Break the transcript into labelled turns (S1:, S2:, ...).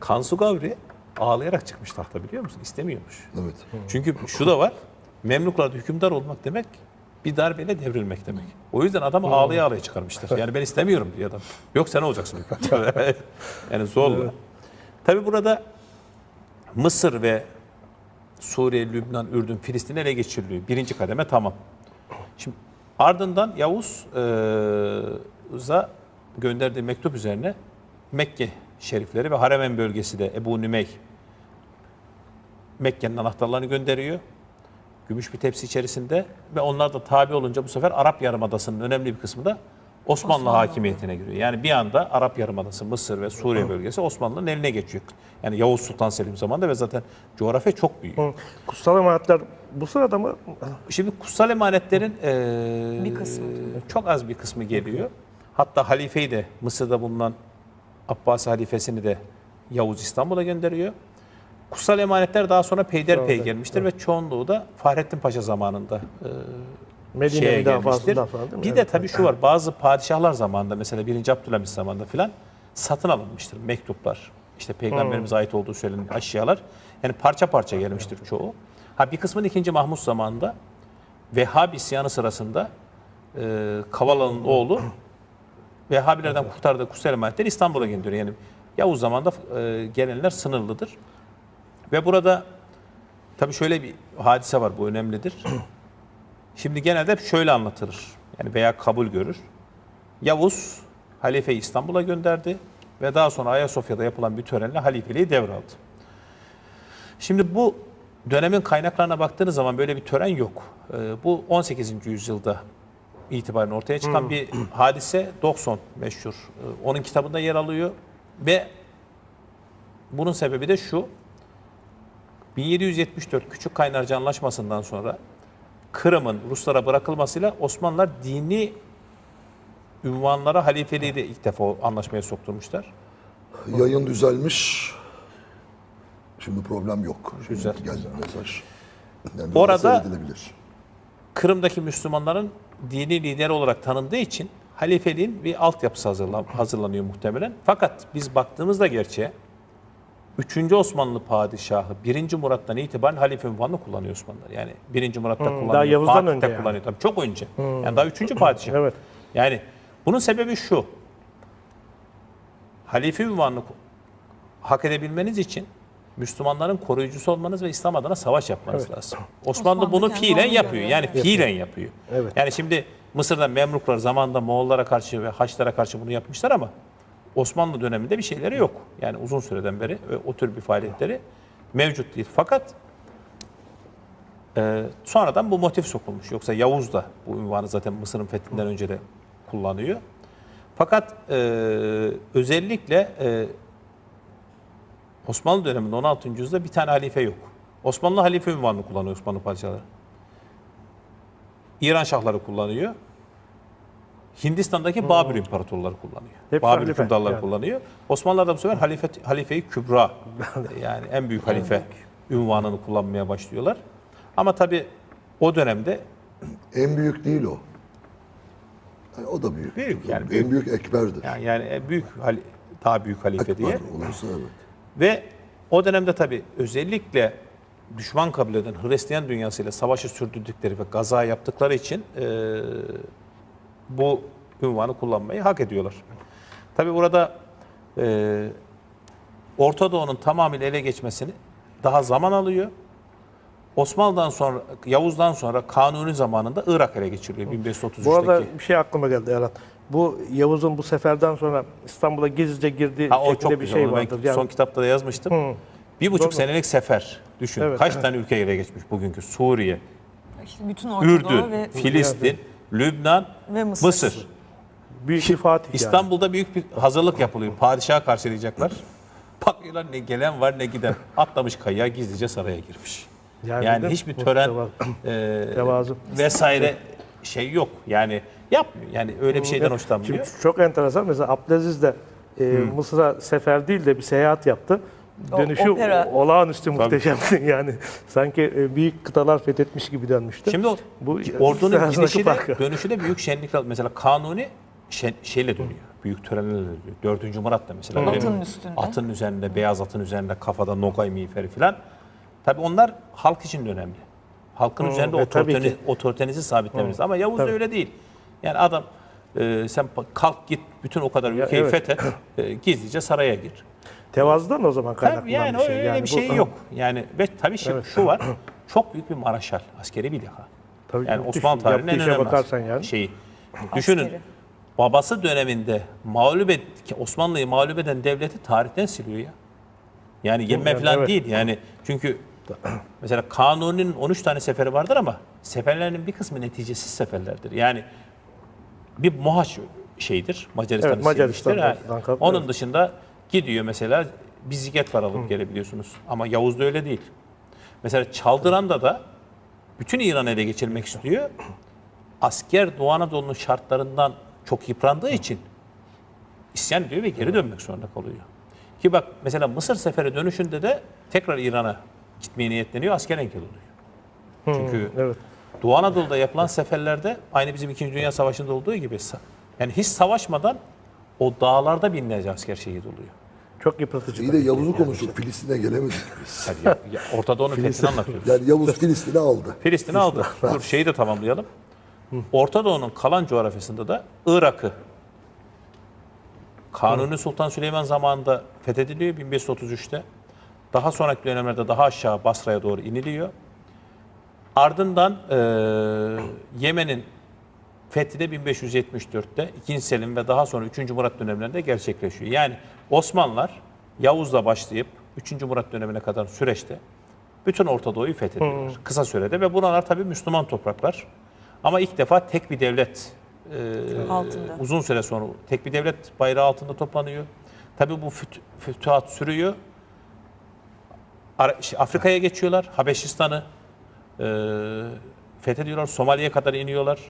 S1: Kansu Gavri ağlayarak çıkmış tahta biliyor musun? İstemiyormuş.
S2: Evet.
S1: Çünkü şu da var. Memluklarda hükümdar olmak demek bir darbeyle devrilmek demek. O yüzden adamı ağlaya ağlaya çıkarmışlar. Yani ben istemiyorum diyor adam. Yok sen olacaksın hükümdar. yani zorla. Tabi burada Mısır ve Suriye, Lübnan, Ürdün, Filistin ele geçiriliyor. Birinci kademe tamam. Şimdi ardından Yavuz Yavuz'a gönderdiği mektup üzerine Mekke şerifleri ve Haremen bölgesi de Ebu Nümey Mekke'nin anahtarlarını gönderiyor. Gümüş bir tepsi içerisinde ve onlar da tabi olunca bu sefer Arap Yarımadası'nın önemli bir kısmı da Osmanlı,
S3: Osmanlı.
S1: hakimiyetine giriyor. Yani bir anda Arap Yarımadası, Mısır ve Suriye bölgesi Osmanlı'nın eline geçiyor. Yani Yavuz Sultan Selim zamanında ve zaten coğrafya çok büyük.
S4: Hı. Kutsal emanetler bu sırada mı?
S1: Şimdi kutsal emanetlerin eee,
S3: Bir kısmı.
S1: çok az bir kısmı geliyor. Hatta halifeyi de Mısır'da bulunan Abbasi halifesini de Yavuz İstanbul'a gönderiyor. Kutsal emanetler daha sonra peyderpey gelmiştir ve çoğunluğu da Fahrettin Paşa zamanında eee,
S4: Medine
S1: gelmiştir.
S4: falan değil mi?
S1: Bir de
S4: Evet.
S1: tabii şu var bazı padişahlar zamanında mesela 1. Abdülhamit zamanında filan satın alınmıştır mektuplar. İşte peygamberimize ait olduğu söylenen eşyalar. Yani parça parça gelmiştir çoğu. Ha bir kısmını 2. Mahmut zamanında Vehhab isyanı sırasında e, Kavala'nın oğlu Vehhabilerden kurtardığı kutsal emanetleri İstanbul'a gönderiyor. Yani Yavuz zamanında e, gelenler sınırlıdır. Ve burada tabii şöyle bir hadise var bu önemlidir. Şimdi genelde hep şöyle anlatılır. Yani veya kabul görür. Yavuz halifeyi İstanbul'a gönderdi ve daha sonra Ayasofya'da yapılan bir törenle halifeliği devraldı. Şimdi bu dönemin kaynaklarına baktığınız zaman böyle bir tören yok. Ee, bu 18. yüzyılda itibaren ortaya çıkan bir hadise. Dokson meşhur. Ee, onun kitabında yer alıyor ve bunun sebebi de şu. 1774 Küçük Kaynarca Anlaşması'ndan sonra Kırım'ın Ruslara bırakılmasıyla Osmanlılar dini ünvanlara halifeliği de ilk defa anlaşmaya sokturmuşlar.
S2: Yayın düzelmiş. Şimdi problem yok. Şimdi
S1: Güzel.
S2: Geldi mesaj. Yani
S1: Orada-. Kırım'daki Müslümanların dini lideri olarak tanındığı için halifeliğin bir altyapısı hazırlan, hazırlanıyor muhtemelen. Fakat biz baktığımızda gerçeğe 3. Osmanlı padişahı 1. Murat'tan itibaren halife ünvanını kullanıyor Osmanlılar. Yani 1. Murat'ta kullanıyor,
S4: daha Yavuz'dan
S1: Fatih'te
S4: önce yani.
S1: kullanıyor. Tabii çok önce. Yani daha 3. padişah.
S4: Evet.
S1: Yani bunun sebebi şu. Halife ünvanını hak edebilmeniz için Müslümanların koruyucusu olmanız ve İslam adına savaş yapmanız lazım. Osmanlı,
S3: Osmanlı
S1: bunu fiilen yapıyor. Yani
S3: evet.
S1: fiilen yapıyor.
S4: Evet.
S1: Yani şimdi Mısır'da Memluklar zamanında Moğollara karşı ve Haçlara karşı bunu yapmışlar ama Osmanlı döneminde bir şeyleri yok. Yani uzun süreden beri ve o tür bir faaliyetleri mevcut değil. Fakat e, sonradan bu motif sokulmuş. Yoksa Yavuz da bu ünvanı zaten Mısır'ın fethinden önce de kullanıyor. Fakat e, özellikle e, Osmanlı döneminde 16. yüzyılda bir tane halife yok. Osmanlı halife ünvanını kullanıyor Osmanlı padişahları. İran şahları kullanıyor. Hindistan'daki Babür imparatorları kullanıyor.
S4: Hepsi
S1: Babür
S4: halife,
S1: hükümdarları
S4: yani.
S1: kullanıyor. Osmanlılar da bu sefer halife, halifeyi kübra yani en büyük halife ünvanını kullanmaya başlıyorlar. Ama tabi o dönemde
S2: En büyük değil o. Yani o da büyük.
S1: Büyük, yani
S2: en
S1: büyük.
S2: büyük, ekberdir.
S1: yani, yani en büyük daha büyük halife diye.
S2: Ekber olursa evet.
S1: Ve o dönemde tabii özellikle düşman kabul eden Hristiyan dünyasıyla savaşı sürdürdükleri ve gaza yaptıkları için e, bu ünvanı kullanmayı hak ediyorlar. Tabii burada e, Orta Doğu'nun tamamıyla ele geçmesini daha zaman alıyor. Osmanlı'dan sonra, Yavuz'dan sonra Kanuni zamanında Irak ele geçiriliyor 1533'teki.
S4: Bu arada bir şey aklıma geldi Erhan. Bu Yavuz'un bu seferden sonra İstanbul'a gizlice girdiği
S1: Ha, o çok
S4: bir
S1: güzel.
S4: şey
S1: Onu ben
S4: vardır. Yani,
S1: son kitapta da yazmıştım.
S4: Hı.
S1: Bir buçuk
S4: Doğru.
S1: senelik sefer. Düşün.
S4: Evet,
S1: Kaç
S4: evet.
S1: tane ülke ele geçmiş bugünkü? Suriye,
S3: İşte bütün Orta
S1: Ürdün,
S3: ve,
S1: Filistin, Lübnan,
S3: ve Mısır.
S1: Mısır.
S4: büyük bir Fatih yani.
S1: İstanbul'da büyük bir hazırlık yapılıyor. Padişahı karşılayacaklar. Bakıyorlar ne gelen var ne giden. Atlamış kayaya gizlice saraya girmiş.
S4: Yani
S1: Yani, hiçbir tören e, vesaire şey yok. Yani yapmıyor. Yani öyle bir şeyden
S4: Şimdi
S1: hoşlanmıyor.
S4: çok enteresan. Mesela Abdülaziz de e, Mısır'a sefer değil de bir seyahat yaptı.
S3: O
S4: Dönüşü
S3: opera.
S4: olağanüstü muhteşemdi. Yani sanki e, büyük kıtalar fethetmiş gibi dönmüştü.
S1: Şimdi o
S4: Bu
S1: ordunun
S4: arasındaki
S1: gidişi de
S4: farkı.
S1: dönüşü de büyük şenlikler. Mesela Kanuni şen, şeyle dönüyor. büyük törenler oluyor. Dördüncü Murat da mesela. öyle
S3: Atın
S1: bir-
S3: üstünde.
S1: Atın üzerinde, beyaz atın üzerinde, kafada nogay miğferi falan. Tabii onlar halk için de önemli. Halkın üzerinde
S4: e, tabii
S1: otoriteni,
S4: ki.
S1: otoritenizi sabitlemeniz. Ama Yavuz'da
S4: Tabii.
S1: öyle değil. Yani adam e, sen kalk git bütün o kadar ülkeyi
S4: evet.
S1: fethet, e, gizlice saraya gir.
S4: Tevazudan o zaman kaynaklanan
S1: Tabii yani
S4: bir şey.
S1: öyle
S4: yani
S1: bir
S4: bu-
S1: şey yok. Yani ve tabii şu, şu var. Çok büyük bir maraşal, askeri bir deha.
S4: Tabii
S1: Yani. Osmanlı tarihinin en önemli
S4: bakarsan yani.
S1: şeyi. Düşünün.
S3: Askeri.
S1: Babası döneminde mağlup et, Osmanlı'yı mağlup eden devleti tarihten siliyor ya. Yani yemme
S4: Yani
S1: falan
S4: evet.
S1: değil. Yani çünkü mesela Kanuni'nin 13 tane seferi vardır ama seferlerinin bir kısmı neticesiz seferlerdir. Yani bir Mohaç şeyidir. Macaristan'ı
S4: Evet, Macaristan'dan
S1: silmiştir. Ha,
S4: kalk-
S1: Onun dışında gidiyor mesela biziket var alıp gelebiliyorsunuz. Ama Yavuz'da öyle değil. Mesela Çaldıran'da da bütün İran'ı ele geçirmek istiyor. Asker Doğu Anadolu'nun şartlarından çok yıprandığı için isyan ediyor ve geri dönmek zorunda kalıyor. Ki bak mesela Mısır seferi dönüşünde de tekrar İran'a gitmeye niyetleniyor. Asker engel oluyor. Çünkü
S4: Evet.
S1: Doğu Anadolu'da yapılan seferlerde aynı bizim 2. Dünya Savaşı'nda olduğu gibi yani hiç savaşmadan o dağlarda binlerce asker şehit oluyor.
S4: Çok yıpratıcı.
S2: İyi de. Yavuz'u konuştuk. Filistin'e gelemedik biz.
S1: Tabii ya, ya Orta Doğu'nun fethini anlatıyoruz.
S2: Yani Yavuz Filistin'i aldı.
S1: Filistin'i aldı. Dur şeyi de tamamlayalım. Orta Doğu'nun kalan coğrafyasında da Irak'ı Kanuni Sultan Süleyman zamanında fethediliyor 1533'te. Daha sonraki dönemlerde daha aşağı Basra'ya doğru iniliyor. Ardından eee, Yemen'in fethi de 1574'te 2. Selim ve daha sonra 3. Murat dönemlerinde gerçekleşiyor. Yani Osmanlılar Yavuz'la başlayıp 3. Murat dönemine kadar süreçte bütün Orta Doğu'yu fethediyorlar. Kısa sürede ve bunlar tabii Müslüman topraklar. Ama ilk defa tek bir devlet e,
S3: Altında.
S1: uzun süre sonra tek bir devlet bayrağı altında toplanıyor. Tabii bu füt- fütuhat sürüyor. Şey, Afrika'ya geçiyorlar. Habeşistan'ı fethediyorlar. Somali'ye kadar iniyorlar.